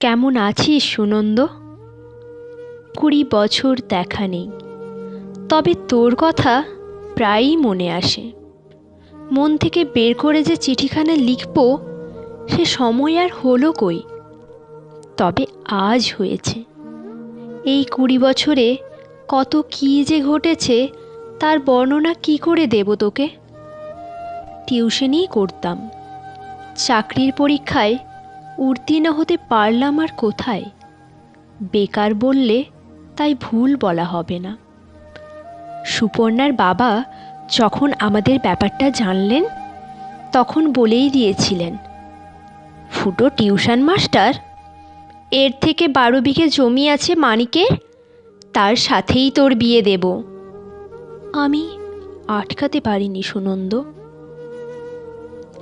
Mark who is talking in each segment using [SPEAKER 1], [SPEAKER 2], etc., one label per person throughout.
[SPEAKER 1] কেমন আছিস সুনন্দ? কুড়ি বছর দেখা নেই। তবে তোর কথা প্রায়ই মনে আসে। মন থেকে বের করে যে চিঠিখানা লিখব, সে সময় আর হলো কই? তবে আজ হয়েছে। এই কুড়ি বছরে কত কী যে ঘটেছে, তার বর্ণনা কি করে দেব তোকে? টিউশনই করতাম। চাকরির পরীক্ষায় উত্তীর্ণ হতে পারলাম আর কোথায়? বেকার বললে তাই ভুল বলা হবে না। সুপর্ণার বাবা যখন আমাদের ব্যাপারটা জানলেন, তখন বলেই দিয়েছিলেন, ফুটো টিউশন মাস্টার, এর থেকে বারো বিঘে জমি আছে মানিকের, তার সাথেই তোর বিয়ে দেব। আমি আটকাতে পারিনি সুনন্দ।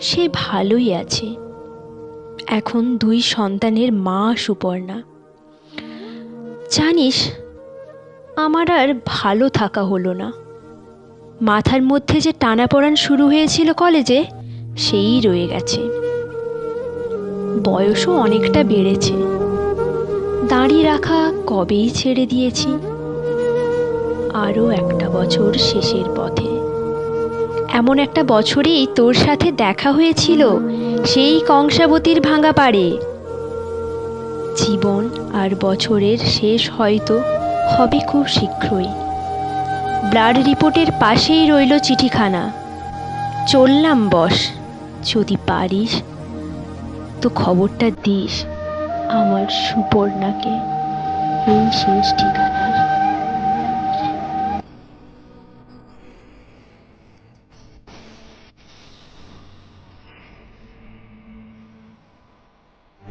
[SPEAKER 1] সে ভালোই আছে। এখন দুই সন্তানের মা সুপর্ণা। জানিস, আমার আর ভালো থাকা হলো না। মাথার মধ্যে যে টানাপোড়ান শুরু হয়েছিল কলেজে, সেই রয়ে গেছে। বয়সও অনেকটা বেড়েছে। দাঁড়ি রাখা কবেই ছেড়ে দিয়েছি? আরও একটা বছর শেষের পথে। এমন একটা বছরেই তোর সাথে দেখা হয়েছিল, সেই কংসাবতীর ভাঙা পাড়ে। জীবন আর বছরের শেষ হয়তো হবে খুব শীঘ্রই। ব্লাড রিপোর্টের পাশেই রইল চিঠিখানা। চললাম বস, যদি পারিস তো খবরটা দিস আমার সুপর্ণাকে। এই শেষ ঠিকানা।